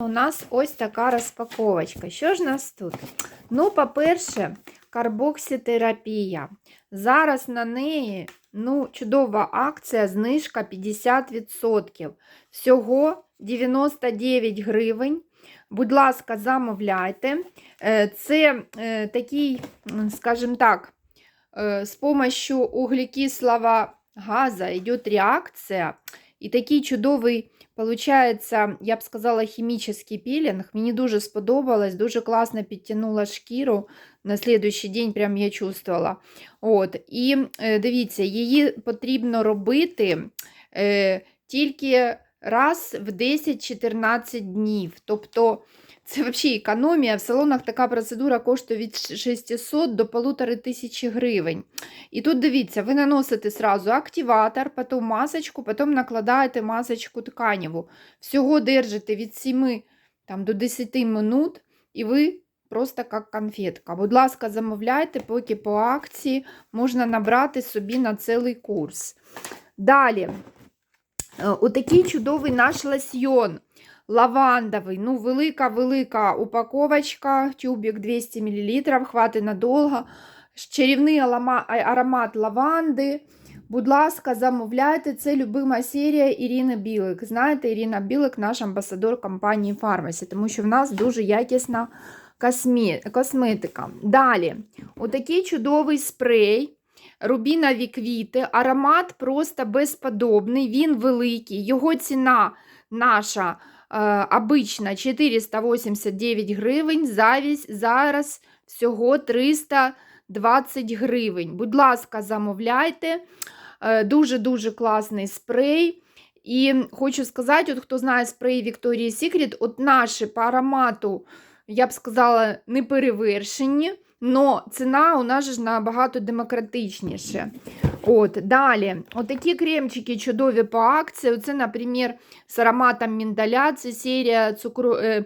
У нас ось така розпаковочка. Що ж у нас тут? Ну, по-перше, карбокситерапія. Зараз на неї ну, чудова акція, знижка 50%. Всього 99 гривень. Будь ласка, замовляйте. Е, Це е, такий, скажімо так, е, з помощью углекислого газа йде реакція. І такий чудовий Получається, я б сказала, хімічний пілінг. Мені дуже сподобалось, дуже класно підтягнула шкіру. На слідуючий день прям я чувствувала. От. І е, дивіться, її потрібно робити е, тільки раз в 10-14 днів. Тобто це взагалі економія. В салонах така процедура коштує від 600 до 1500 гривень. І тут дивіться, ви наносите сразу активатор, потім масочку, потім накладаєте масочку тканеву. Всього держите від 7 там, до 10 минут, і ви просто як конфетка. Будь ласка, замовляйте, поки по акції можна набрати собі на цілий курс. Далі, е, отакий чудовий наш лосьйон. Лавандовий, ну, велика-велика упаковочка, тюбик 200 мл, хватить надовго. Чарівний аромат лаванди. Будь ласка, замовляйте. Це любима серія Ірини Білик. Знаєте, Ірина Білик наш амбасадор компанії Фармасі, тому що в нас дуже якісна косметика. Далі, отакий чудовий спрей. Рубінові квіти, аромат просто безподобний, він великий, його ціна наша е, 489 гривень, завість зараз всього 320 гривень. Будь ласка, замовляйте. Е, Дуже-дуже класний спрей. І хочу сказати, от хто знає спрей Victoria's Secret, от наші по аромату, я б сказала, не перевершені, але ціна у нас ж набагато демократичніше. От, далі, отакі кремчики чудові по акції. Це, наприклад, з ароматом міндаля, це серія цукру, е,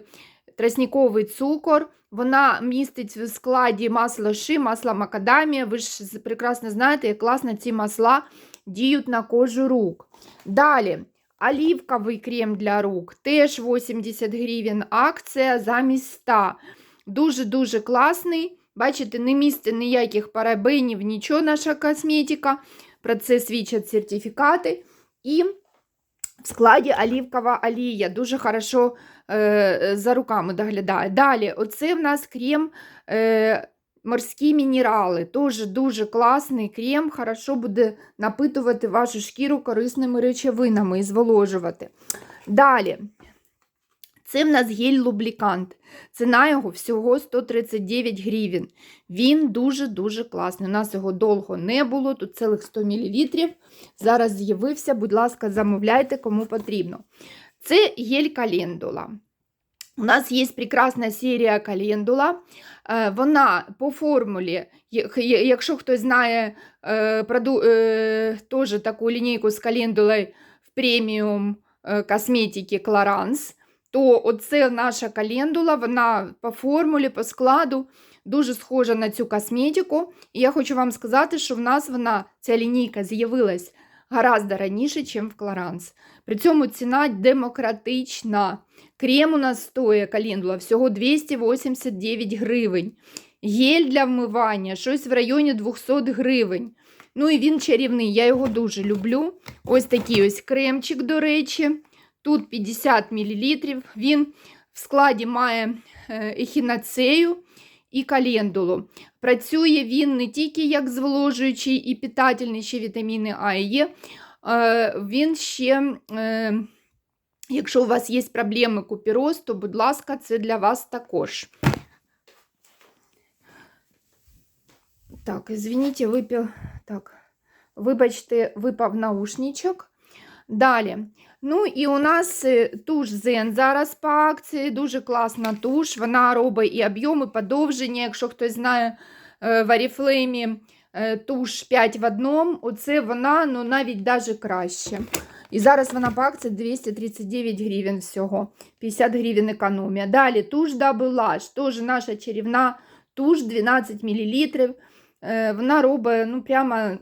тростниковий цукор. Вона містить в складі масло ши, масло макадамія. Ви ж прекрасно знаєте, як класно ці масла діють на кожу рук. Далі, олівковий крем для рук, теж 80 гривень акція замість 100. Дуже-дуже класний. Бачите, не містить ніяких парабенів, нічого наша косметика. Про це свідчать сертифікати. І в складі олівкова олія. Дуже хорошо е, за руками доглядає. Далі, оце в нас крем е, морські мінерали. Теж дуже класний крем, хорошо буде напитувати вашу шкіру корисними речовинами і зволожувати. Далі. Це в нас гель-лублікант. Ціна його всього 139 гривень. Він дуже-дуже класний. У нас його довго не було, тут цілих 100 мл. Зараз з'явився, будь ласка, замовляйте, кому потрібно. Це гель-календула. У нас є прекрасна серія календула. Е, Вона по формулі, якщо хтось знає е, е, теж таку лінійку з календулою в преміум косметики Clarins, то оце наша календула, вона по формулі, по складу дуже схожа на цю косметику. І я хочу вам сказати, що в нас вона, ця лінійка з'явилась гораздо раніше, ніж в Clarins. При цьому ціна демократична. Крем у нас стоїть календула всього 289 гривень. Гель для вмивання, щось в районі 200 гривень. Ну і він чарівний, я його дуже люблю. Ось такий ось кремчик, до речі. Тут 50 мл. Він в складі має е, ехінацею і календулу. Працює він не тільки як зволожуючий і питательний ще вітаміни А і Е. Е, Він ще, е, якщо у вас є проблеми купіроз, то, будь ласка, це для вас також. Так, извините, випив. Так, вибачте, випав наушничок. Далі. Ну і у нас е, туш Zen зараз по акції. Дуже класна туш. Вона робить і об'єм, і подовження. Якщо хтось знає е, в Oriflame е, туш 5 в одному, оце вона ну, навіть даже краще. І зараз вона по акції 239 гривень всього. 50 гривень економія. Далі туш Double Lash, теж наша чарівна туш 12 мл. Вона робить ну, прямо.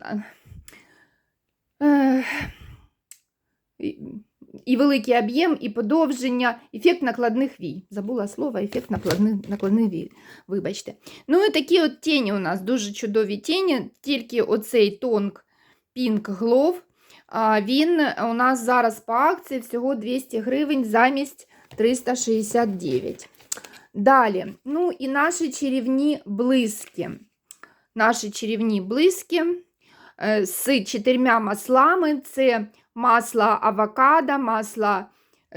І великий об'єм, і подовження, ефект накладних вій. Забула слово, ефект накладних, накладних вій. Вибачте. Ну і такі от тіні у нас дуже чудові тіні, тільки оцей тонк Pink Glove. Він у нас зараз по акції всього 200 гривень замість 369. Далі, ну і наші чарівні блиски. Наші чарівні блиски е, з чотирма маслами: це масло авокадо, масло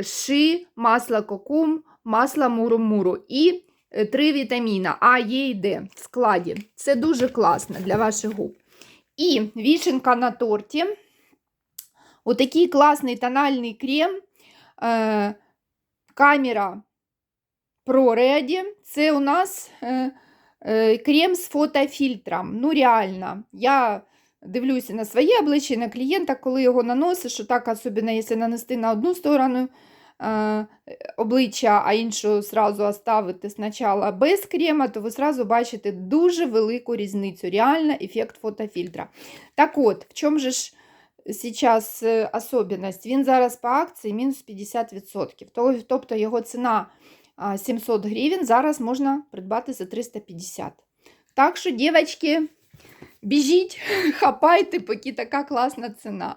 ши, масло кокум, масло муру-муру і е, три вітаміна А, Е і Д в складі. Це дуже класно для ваших губ. І вішенка на торті. Отакий класний тональний крем. Е, камера ProReady. Це у нас е, е, крем з фотофільтром. Ну, реально, я дивлюся на своє обличчя, на клієнта, коли його наносиш, так, особливо, якщо нанести на одну сторону е, обличчя, а іншу зразу оставити спочатку без крема, то ви зразу бачите дуже велику різницю. Реально ефект фотофільтра. Так от, в чому же ж зараз е, особливість? Він зараз по акції мінус 50%. Тобто його ціна 700 гривень, зараз можна придбати за 350. Так що, дівчатки, біжіть, хапайте, поки така класна ціна.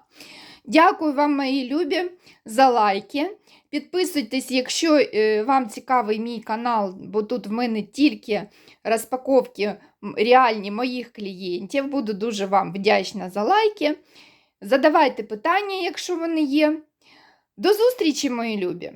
Дякую вам, мої любі, за лайки. Підписуйтесь, якщо е, вам цікавий мій канал, бо тут в мене тільки розпаковки реальні моїх клієнтів. Буду дуже вам вдячна за лайки. Задавайте питання, якщо вони є. До зустрічі, мої любі!